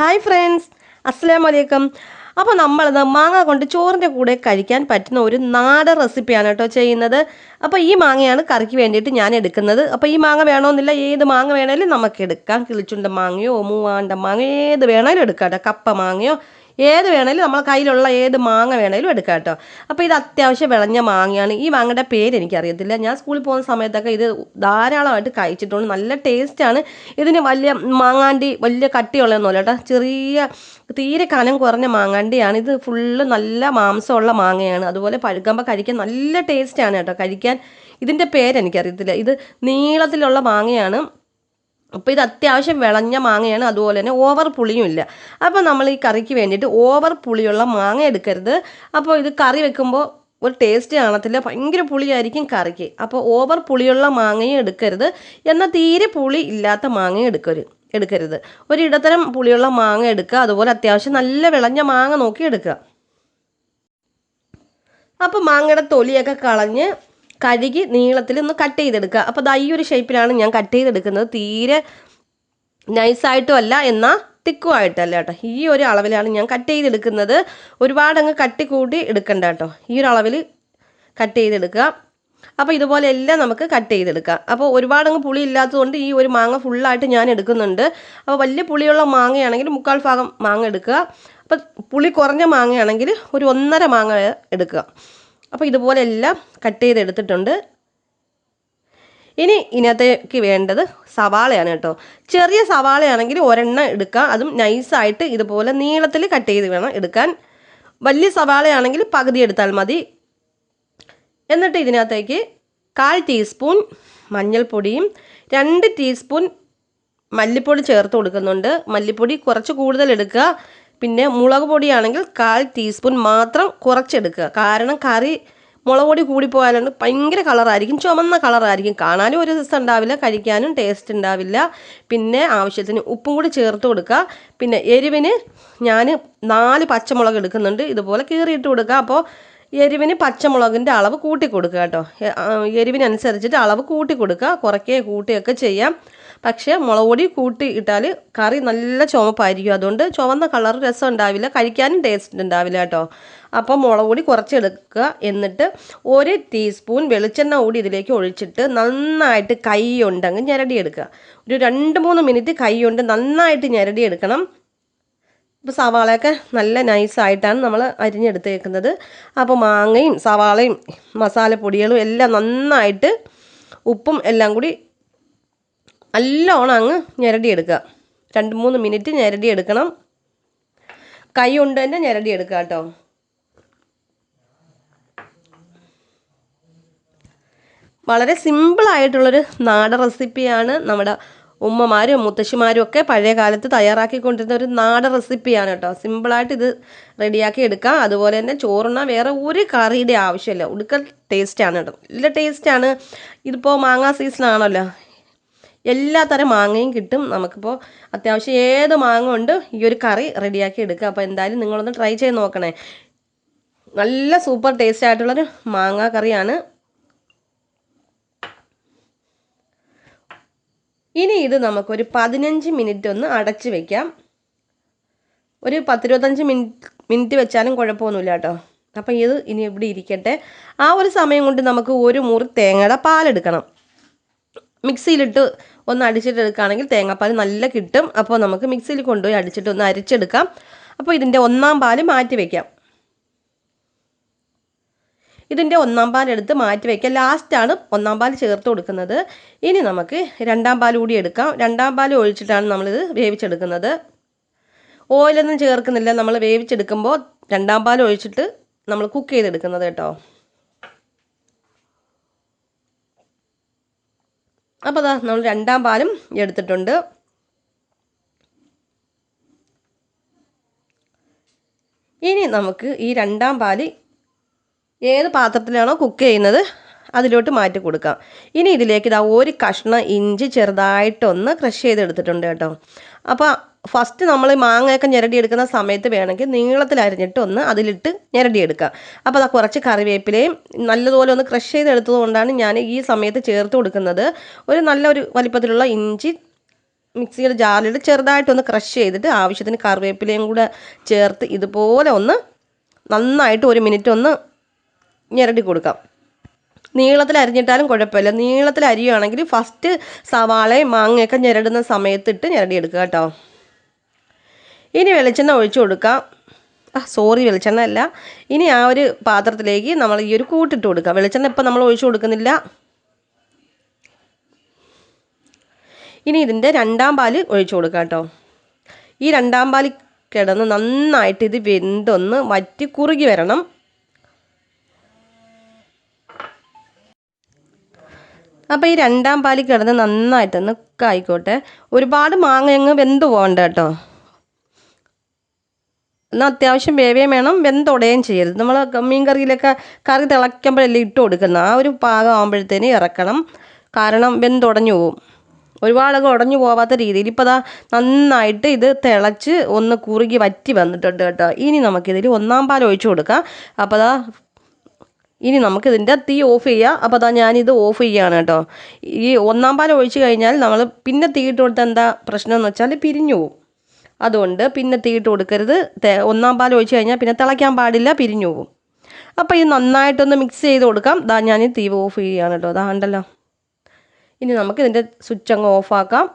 Hi friends അസ്സാം വലൈക്കും അപ്പോൾ നമ്മളിത് മാങ്ങ കൊണ്ട് ചോറിന്റെ കൂടെ കഴിക്കാൻ പറ്റുന്ന ഒരു നാടൻ റെസിപ്പിയാണ് കേട്ടോ ചെയ്യുന്നത്. അപ്പോൾ ഈ മാങ്ങയാണ് കറിക്ക് വേണ്ടിയിട്ട് ഞാൻ എടുക്കുന്നത്. അപ്പോൾ ഈ മാങ്ങ വേണമെന്നില്ല ഏത് മാങ്ങ വേണമെങ്കിലും നമുക്ക് എടുക്കാം. കിളിച്ചുണ്ട മാങ്ങയോ മൂവാണ്ട മാങ്ങയോ ഏത് വേണമെങ്കിലും എടുക്കാം കേട്ടോ. കപ്പ മാങ്ങയോ ഏത് വേണേലും നമ്മളെ കയ്യിലുള്ള ഏത് മാങ്ങ വേണേലും എടുക്കാം കേട്ടോ. അപ്പോൾ ഇത് അത്യാവശ്യം വിളഞ്ഞ മാങ്ങയാണ്. ഈ മാങ്ങയുടെ പേര് എനിക്കറിയത്തില്ല. ഞാൻ സ്കൂളിൽ പോകുന്ന സമയത്തൊക്കെ ഇത് ധാരാളമായിട്ട് കഴിച്ചിട്ടുണ്ട്. നല്ല ടേസ്റ്റാണ്. ഇതിന് വലിയ മാങ്ങാണ്ടി വലിയ കട്ടിയുള്ളതൊന്നുമല്ല കേട്ടോ. ചെറിയ തീരെ കനം കുറഞ്ഞ മാങ്ങാണ്ടിയാണ്. ഇത് ഫുള്ള് നല്ല മാംസമുള്ള മാങ്ങയാണ്. അതുപോലെ പഴുക്കുമ്പോൾ കഴിക്കാൻ നല്ല ടേസ്റ്റാണ് കേട്ടോ. കഴിക്കാൻ ഇതിന്റെ പേരെനിക്കറിയത്തില്ല ഇത് നീളത്തിലുള്ള മാങ്ങയാണ്. അപ്പോൾ ഇത് അത്യാവശ്യം വിളഞ്ഞ മാങ്ങയാണ് അതുപോലെ തന്നെ ഓവർ പുളിയും ഇല്ല. അപ്പോൾ നമ്മൾ ഈ കറിക്ക് വേണ്ടിയിട്ട് ഓവർ പുളിയുള്ള മാങ്ങ എടുക്കരുത്. അപ്പോൾ ഇത് കറി വെക്കുമ്പോൾ ഒരു ടേസ്റ്റ് കാണത്തില്ല. ഭയങ്കര പുളിയായിരിക്കും കറിക്ക്. അപ്പോൾ ഓവർ പുളിയുള്ള മാങ്ങയും എടുക്കരുത്. എന്നാൽ തീരെ പുളി ഇല്ലാത്ത മാങ്ങയും എടുക്കരുത് എടുക്കരുത്. ഒരു ഇടത്തരം പുളിയുള്ള മാങ്ങ എടുക്കുക. അതുപോലെ അത്യാവശ്യം നല്ല വിളഞ്ഞ മാങ്ങ നോക്കി എടുക്കുക. അപ്പോൾ മാങ്ങയുടെ തൊലിയൊക്കെ കളഞ്ഞ് കഴുകി നീളത്തിൽ ഒന്ന് കട്ട് ചെയ്തെടുക്കുക. അപ്പോൾ ദാ ഈ ഒരു ഷേപ്പിലാണ് ഞാൻ കട്ട് ചെയ്തെടുക്കുന്നത്. തീരെ നൈസായിട്ടും അല്ല എന്നാൽ തിക്കുമായിട്ടല്ല കേട്ടോ. ഈ ഒരു അളവിലാണ് ഞാൻ കട്ട് ചെയ്തെടുക്കുന്നത്. ഒരുപാട് അങ്ങ് കട്ടി കൂട്ടി എടുക്കണ്ട കേട്ടോ. ഈ ഒരു അളവിൽ കട്ട് ചെയ്തെടുക്കുക. അപ്പോൾ ഇതുപോലെ എല്ലാം നമുക്ക് കട്ട് ചെയ്തെടുക്കാം. അപ്പോൾ ഒരുപാട് അങ്ങ് പുളി ഇല്ലാത്തതുകൊണ്ട് ഈ ഒരു മാങ്ങ ഫുള്ളായിട്ട് ഞാൻ എടുക്കുന്നുണ്ട്. അപ്പോൾ വലിയ പുളിയുള്ള മാങ്ങയാണെങ്കിൽ മുക്കാൽ ഭാഗം മാങ്ങ എടുക്കുക. അപ്പോൾ പുളി കുറഞ്ഞ മാങ്ങയാണെങ്കിൽ ഒരു ഒന്നര മാങ്ങ എടുക്കുക. അപ്പോൾ ഇതുപോലെ എല്ലാം കട്ട് ചെയ്തെടുത്തിട്ടുണ്ട്. ഇനി ഇതിനകത്തേക്ക് വേണ്ടത് സവാളയാണ് കേട്ടോ. ചെറിയ സവാളയാണെങ്കിൽ ഒരെണ്ണം എടുക്കാം. അതും നൈസായിട്ട് ഇതുപോലെ നീളത്തിൽ കട്ട് ചെയ്ത് വേണം എടുക്കാൻ. വലിയ സവാളയാണെങ്കിൽ പകുതി എടുത്താൽ മതി. എന്നിട്ട് ഇതിനകത്തേക്ക് കാൽ ടീസ്പൂൺ മഞ്ഞൾപ്പൊടിയും രണ്ട് ടീസ്പൂൺ മല്ലിപ്പൊടി ചേർത്ത് കൊടുക്കുന്നുണ്ട്. മല്ലിപ്പൊടി കുറച്ച് കൂടുതൽ എടുക്കുക. പിന്നെ മുളക് പൊടിയാണെങ്കിൽ കാൽ ടീസ്പൂൺ മാത്രം കുറച്ചെടുക്കുക. കാരണം കറി മുളക് പൊടി കൂടിപ്പോയാലുണ്ട് ഭയങ്കര കളറായിരിക്കും. ചുമന്ന കളറായിരിക്കും. കാണാനും ഒരു ദിവസം ഉണ്ടാവില്ല കഴിക്കാനും ടേസ്റ്റ് ഉണ്ടാവില്ല. പിന്നെ ആവശ്യത്തിന് ഉപ്പും കൂടി ചേർത്ത് കൊടുക്കുക. പിന്നെ എരിവിന് ഞാൻ നാല് പച്ചമുളക് എടുക്കുന്നുണ്ട്. ഇതുപോലെ കീറിയിട്ട് കൊടുക്കുക. അപ്പോൾ എരിവിന് പച്ചമുളകിന്റെ അളവ് കൂട്ടി കൊടുക്കുക കേട്ടോ. എരിവിനനുസരിച്ചിട്ട് അളവ് കൂട്ടി കൊടുക്കുക. കുറയ്ക്കുകയോ കൂട്ടുകയൊക്കെ ചെയ്യാം. പക്ഷേ മുളക് പൊടി കൂട്ടി ഇട്ടാൽ കറി നല്ല ചുവപ്പായിരിക്കും. അതുകൊണ്ട് ചുവന്ന കളർ രസം ഉണ്ടാവില്ല കഴിക്കാനും ടേസ്റ്റ് ഉണ്ടാവില്ല കേട്ടോ. അപ്പോൾ മുളക് പൊടി കുറച്ചെടുക്കുക എന്നിട്ട് ഒരു ടീസ്പൂൺ വെളിച്ചെണ്ണ കൂടി ഇതിലേക്ക് ഒഴിച്ചിട്ട് നന്നായിട്ട് കൈ ഞരടി ഞരടിയെടുക്കുക ഒരു രണ്ട് മൂന്ന് മിനിറ്റ് കൈ കൊണ്ട് നന്നായിട്ട് ഞരടിയെടുക്കണം ഇപ്പോൾ സവാളയൊക്കെ നല്ല നൈസായിട്ടാണ് നമ്മൾ അരിഞ്ഞെടുത്തേക്കുന്നത്. അപ്പോൾ മാങ്ങയും സവാളയും മസാലപ്പൊടികളും എല്ലാം നന്നായിട്ട് ഉപ്പും എല്ലാം കൂടി നല്ലോണം അങ്ങ് ഞെരടിയെടുക്കുക. രണ്ട് മൂന്ന് മിനിറ്റ് ഞെരടിയെടുക്കണം. കൈ കൊണ്ട് തന്നെ ഞെരടിയെടുക്കുക കേട്ടോ. വളരെ സിമ്പിളായിട്ടുള്ളൊരു നാടൻ റെസിപ്പിയാണ് നമ്മുടെ ഉമ്മമാരും മുത്തശ്ശിമാരും ഒക്കെ പഴയ കാലത്ത് തയ്യാറാക്കിക്കൊണ്ടിരുന്ന ഒരു നാടൻ റെസിപ്പിയാണ് കേട്ടോ. സിമ്പിളായിട്ട് ഇത് റെഡിയാക്കി എടുക്കാം. അതുപോലെ തന്നെ ചോറുണ്ണാൻ വേറെ ഒരു കറിയുടെ ആവശ്യമില്ല. ഉടുക്കൽ ടേസ്റ്റാണ് കേട്ടോ. നല്ല ടേസ്റ്റാണ് ഇതിപ്പോൾ മാങ്ങാ സീസൺ ആണല്ലോ. എല്ലാ തരം മാങ്ങയും കിട്ടും. നമുക്കിപ്പോൾ അത്യാവശ്യം ഏത് മാങ്ങ ഉണ്ട് ഈ ഒരു കറി റെഡിയാക്കി എടുക്കുക അപ്പോൾ എന്തായാലും നിങ്ങളൊന്ന് ട്രൈ ചെയ്ത് നോക്കണേ. നല്ല സൂപ്പർ ടേസ്റ്റ് ആയിട്ടുള്ളൊരു മാങ്ങ കറിയാണ്. ഇനി ഇത് നമുക്കൊരു പതിനഞ്ച് മിനിറ്റ് ഒന്ന് അടച്ച് വെക്കാം. ഒരു പത്തിരുപത്തഞ്ച് മിനിറ്റ് മിനിറ്റ് വെച്ചാലും കുഴപ്പമൊന്നുമില്ല കേട്ടോ. അപ്പം ഇത് ഇനി ഇവിടെ ഇരിക്കട്ടെ. ആ ഒരു സമയം കൊണ്ട് നമുക്ക് ഒരു മുറി തേങ്ങയുടെ പാലെടുക്കണം. മിക്സിയിലിട്ട് ഒന്ന് അടിച്ചിട്ടെടുക്കുകയാണെങ്കിൽ തേങ്ങാപ്പാൽ നല്ല കിട്ടും. അപ്പോൾ നമുക്ക് മിക്സിയിൽ കൊണ്ടുപോയി അടിച്ചിട്ട് ഒന്ന് അരിച്ചെടുക്കാം. അപ്പോൾ ഇതിന്റെ ഒന്നാം പാൽ മാറ്റി വയ്ക്കാം ഇതിന്റെ ഒന്നാം പാലെടുത്ത് മാറ്റി വയ്ക്കുക ലാസ്റ്റാണ് ഒന്നാം പാൽ ചേർത്ത് കൊടുക്കുന്നത്. ഇനി നമുക്ക് രണ്ടാം പാൽ കൂടി എടുക്കാം. രണ്ടാം പാൽ ഒഴിച്ചിട്ടാണ് നമ്മളിത് വേവിച്ചെടുക്കുന്നത്. ഓയിലൊന്നും ചേർക്കുന്നില്ല. നമ്മൾ വേവിച്ചെടുക്കുമ്പോൾ രണ്ടാം പാൽ ഒഴിച്ചിട്ട് നമ്മൾ കുക്ക് ചെയ്തെടുക്കുന്നത് കേട്ടോ. അപ്പോൾ അതാ നമ്മൾ രണ്ടാം പാലും എടുത്തിട്ടുണ്ട്. ഇനി നമുക്ക് ഈ രണ്ടാം പാൽ ഏത് പാത്രത്തിലാണോ കുക്ക് ചെയ്യുന്നത് അതിലോട്ട് മാറ്റി കൊടുക്കാം. ഇനി ഇതിലേക്ക് ഇതാ ഒരു കഷ്ണം ഇഞ്ചി ചെറുതായിട്ടൊന്ന് ക്രഷ് ചെയ്തെടുത്തിട്ടുണ്ട് കേട്ടോ. അപ്പോൾ ഫസ്റ്റ് നമ്മൾ മാങ്ങയൊക്കെ ഞെരടിയെടുക്കുന്ന സമയത്ത് വേണമെങ്കിൽ നീളത്തിൽ അരിഞ്ഞിട്ട് ഒന്ന് അതിലിട്ട് ഞെരടിയെടുക്കുക. അപ്പോൾ അത് കുറച്ച് കറിവേപ്പിലയും നല്ലതുപോലെ ഒന്ന് ക്രഷ് ചെയ്തെടുത്തത് കൊണ്ടാണ് ഞാൻ ഈ സമയത്ത് ചേർത്ത് കൊടുക്കുന്നത്. ഒരു നല്ലൊരു വലിപ്പത്തിലുള്ള ഇഞ്ചി മിക്സിയുടെ ജാറിൽ ചെറുതായിട്ടൊന്ന് ക്രഷ് ചെയ്തിട്ട് ആവശ്യത്തിന് കറിവേപ്പിലയും കൂടെ ചേർത്ത് ഇതുപോലെ ഒന്ന് നന്നായിട്ട് ഒരു മിനിറ്റ് ഒന്ന് ഞെരടി കൊടുക്കാം. നീളത്തിൽ അരിഞ്ഞിട്ടാലും കുഴപ്പമില്ല. നീളത്തിൽ അരിയുകയാണെങ്കിൽ ഫസ്റ്റ് സവാളയും മാങ്ങയൊക്കെ ഞെരടുന്ന സമയത്തിട്ട് ഞെരടിയെടുക്കുക കേട്ടോ. ഇനി വെളിച്ചെണ്ണ ഒഴിച്ചു കൊടുക്കാം. ആ സോറി വെളിച്ചെണ്ണ അല്ല ഇനി ആ ഒരു പാത്രത്തിലേക്ക് നമ്മൾ ഈ ഒരു കൂട്ടിട്ട് കൊടുക്കുക വെളിച്ചെണ്ണ ഇപ്പം നമ്മൾ ഒഴിച്ചു കൊടുക്കുന്നില്ല. ഇനി ഇതിന്റെ രണ്ടാം പാൽ ഒഴിച്ചു കൊടുക്കുക കേട്ടോ. ഈ രണ്ടാം പാൽ കിടന്ന് നന്നായിട്ട് ഇത് വെന്തൊന്ന് വറ്റി കുറുകി വരണം. അപ്പോൾ ഈ രണ്ടാം പാൽ കിടന്ന് നന്നായിട്ടൊന്ന് ആയിക്കോട്ടെ ഒരുപാട് മാങ്ങ അങ്ങ് വെന്ത് പോകണ്ട കേട്ടോ. എന്നാൽ അത്യാവശ്യം വേവേം വേണം വെന്തുടയും ചെയ്യരുത്. നമ്മൾ മീൻ കറിയിലൊക്കെ കറി തിളയ്ക്കുമ്പോഴല്ലേ ഇട്ട് കൊടുക്കുന്നത്. ആ ഒരു പാകം ആകുമ്പോഴത്തേന് ഇറക്കണം. കാരണം വെന്തുടഞ്ഞു പോവും. ഒരുപാടൊക്കെ ഉടഞ്ഞു പോവാത്ത രീതിയിൽ ഇപ്പോൾ അതാ നന്നായിട്ട് ഇത് തിളച്ച് ഒന്ന് കുറുകി വറ്റി വന്നിട്ടുണ്ട് കേട്ടോ. ഇനി നമുക്കിതിൽ ഒന്നാം പാൽ ഒഴിച്ചു കൊടുക്കാം. അപ്പോൾ അതാ ഇനി നമുക്കിതിന്റെ തീ ഓഫ് ചെയ്യാം. അപ്പോൾ അതാ ഞാനിത് ഓഫ് ചെയ്യുകയാണ് കേട്ടോ. ഈ ഒന്നാം പാൽ ഒഴിച്ചു കഴിഞ്ഞാൽ നമ്മൾ പിന്നെ തീ ഇട്ട് കൊടുത്താൽ എന്താ പ്രശ്നം എന്ന് വെച്ചാൽ പിരിഞ്ഞു പോകും അതുകൊണ്ട് പിന്നെ തീയിട്ട് കൊടുക്കരുത്. ഒന്നാം പാൽ ഒഴിച്ച് കഴിഞ്ഞാൽ പിന്നെ തിളയ്ക്കാൻ പാടില്ല പിരിഞ്ഞു പോകും. അപ്പോൾ ഇത് നന്നായിട്ടൊന്ന് മിക്സ് ചെയ്ത് കൊടുക്കാം. ദാ ഞാൻ തീ ഓഫ് ചെയ്യുകയാണ് കേട്ടോ അതാണ്ടല്ലോ ഇനി നമുക്ക് ഇതിന്റെ സ്വിച്ച് അങ്ങ് ഓഫാക്കാം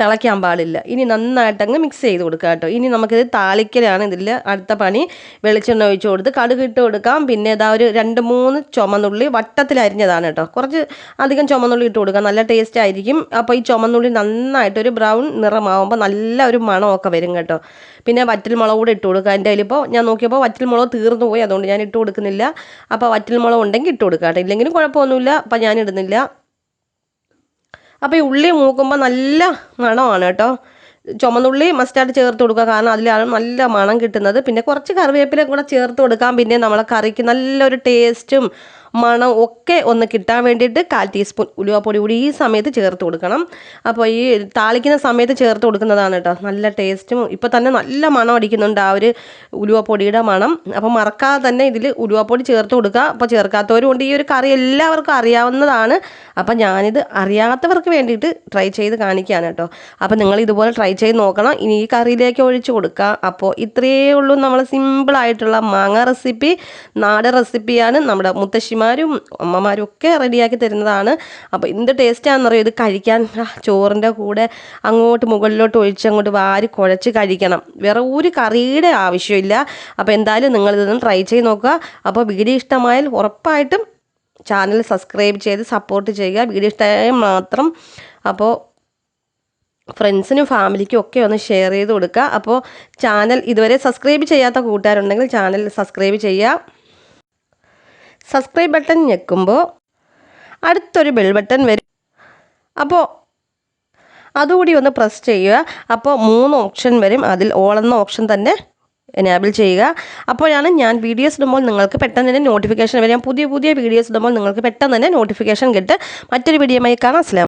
തിളയ്ക്കാൻ പാടില്ല. ഇനി നന്നായിട്ടങ്ങ് മിക്സ് ചെയ്ത് കൊടുക്കുക കേട്ടോ. ഇനി നമുക്കിത് താളിക്കലാണ് ഇതിൽ അടുത്ത പണി. വെളിച്ചെണ്ണ ഒഴിച്ച് കൊടുത്ത് കടുക് ഇട്ട് കൊടുക്കാം. പിന്നെ ഇതാ ഒരു രണ്ട് മൂന്ന് ചുമന്നുള്ളി വട്ടത്തിൽ അരിഞ്ഞതാണ് കേട്ടോ. കുറച്ച് അധികം ചുമന്നുള്ളി ഇട്ട് കൊടുക്കാം. നല്ല ടേസ്റ്റ് ആയിരിക്കും. അപ്പോൾ ഈ ചുമന്നുള്ളി നന്നായിട്ടൊരു ബ്രൗൺ നിറമാവുമ്പോൾ നല്ല ഒരു മണമൊക്കെ വരും കേട്ടോ. പിന്നെ വറ്റൽ മുളക് കൂടെ ഇട്ട് കൊടുക്കുക എന്റെ കയ്യിലിപ്പോൾ ഞാൻ നോക്കിയപ്പോൾ വറ്റൽ മുളക് തീർന്നു പോയി. അതുകൊണ്ട് ഞാൻ ഇട്ട് കൊടുക്കുന്നില്ല. അപ്പോൾ വറ്റൽ മുളക് ഉണ്ടെങ്കിൽ ഇട്ട് കൊടുക്കാം കേട്ടോ. ഇല്ലെങ്കിലും കുഴപ്പമൊന്നുമില്ല. അപ്പം ഞാൻ ഇടുന്നില്ല. അപ്പോൾ ഈ ഉള്ളി മൂക്കുമ്പോൾ നല്ല മണമാണ് കേട്ടോ. ചുമന്നുള്ളി മസ്റ്റായിട്ട് ചേർത്ത് കൊടുക്കുക. കാരണം അതിലാണ് നല്ല മണം കിട്ടുന്നത്. പിന്നെ കുറച്ച് കറിവേപ്പില കൂടെ ചേർത്ത് കൊടുക്കാം. പിന്നെ നമ്മളെ കറിക്ക് നല്ലൊരു ടേസ്റ്റും മണം ഒക്കെ ഒന്ന് കിട്ടാൻ വേണ്ടിയിട്ട് കാൽ ടീസ്പൂൺ ഉലുവപ്പൊടി കൂടി ഈ സമയത്ത് ചേർത്ത് കൊടുക്കണം. അപ്പോൾ ഈ താളിക്കുന്ന സമയത്ത് ചേർത്ത് കൊടുക്കുന്നതാണ് കേട്ടോ. നല്ല ടേസ്റ്റും ഇപ്പോൾ തന്നെ നല്ല മണം അടിക്കുന്നുണ്ട് ആ ഒരു ഉലുവപ്പൊടിയുടെ മണം. അപ്പോൾ മറക്കാതെ തന്നെ ഇതിൽ ഉലുവപ്പൊടി ചേർത്ത് കൊടുക്കുക. അപ്പോൾ ചേർക്കാത്തവരും ഉണ്ട്. ഈ ഒരു കറി എല്ലാവർക്കും അറിയാവുന്നതാണ്. അപ്പോൾ ഞാനിത് അറിയാത്തവർക്ക് വേണ്ടിയിട്ട് ട്രൈ ചെയ്ത് കാണിക്കുകയാണ് കേട്ടോ. അപ്പോൾ നിങ്ങൾ ഇതുപോലെ ട്രൈ ചെയ്ത് നോക്കണം. ഇനി ഈ കറിയിലേക്ക് ഒഴിച്ചു കൊടുക്കുക. അപ്പോൾ ഇത്രയേ ഉള്ളൂ നമ്മൾ സിമ്പിളായിട്ടുള്ള മാങ്ങ റെസിപ്പി നാടൻ റെസിപ്പിയാണ് നമ്മുടെ മുത്തശ്ശിമാരും അമ്മമാരും അമ്മമാരും ഒക്കെ റെഡിയാക്കി തരുന്നതാണ്. അപ്പോൾ എന്ത് ടേസ്റ്റാണെന്നറിയോ? ഇത് കഴിക്കാൻ. ചോറിന്റെ കൂടെ അങ്ങോട്ട് മുകളിലോട്ട് ഒഴിച്ച് അങ്ങോട്ട് വാരി കുഴച്ച് കഴിക്കണം. വേറെ ഒരു കറിയുടെ ആവശ്യമില്ല. അപ്പോൾ എന്തായാലും നിങ്ങളിതൊന്ന് ട്രൈ ചെയ്ത് നോക്കുക. അപ്പോൾ വീഡിയോ ഇഷ്ടമായാൽ ഉറപ്പായിട്ടും ചാനൽ സബ്സ്ക്രൈബ് ചെയ്ത് സപ്പോർട്ട് ചെയ്യുക. വീഡിയോ ഇഷ്ടമായ മാത്രം അപ്പോൾ ഫ്രണ്ട്സിനും ഫാമിലിക്കും ഒക്കെ ഒന്ന് ഷെയർ ചെയ്ത് കൊടുക്കുക. അപ്പോൾ ചാനൽ ഇതുവരെ സബ്സ്ക്രൈബ് ചെയ്യാത്ത കൂട്ടുകാരുണ്ടെങ്കിൽ ചാനൽ സബ്സ്ക്രൈബ് ചെയ്യുക. സബ്സ്ക്രൈബ് ബട്ടൺ ഞെക്കുമ്പോൾ അടുത്തൊരു ബെൽ ബട്ടൺ വരും. അപ്പോൾ അതുകൂടി ഒന്ന് പ്രസ് ചെയ്യുക. അപ്പോൾ മൂന്ന് ഓപ്ഷൻ വരും. അതിൽ ഓൾ എന്ന ഓപ്ഷൻ തന്നെ എനാബിൾ ചെയ്യുക. അപ്പോഴാണ് ഞാൻ വീഡിയോസ് ഇടുമ്പോൾ നിങ്ങൾക്ക് പെട്ടെന്ന് തന്നെ നോട്ടിഫിക്കേഷൻ വരും. പുതിയ പുതിയ വീഡിയോസ് ഇടുമ്പോൾ നിങ്ങൾക്ക് പെട്ടെന്ന് തന്നെ നോട്ടിഫിക്കേഷൻ കിട്ടും. മറ്റൊരു വീഡിയോയുമായി കാണാം. അസ്ലാം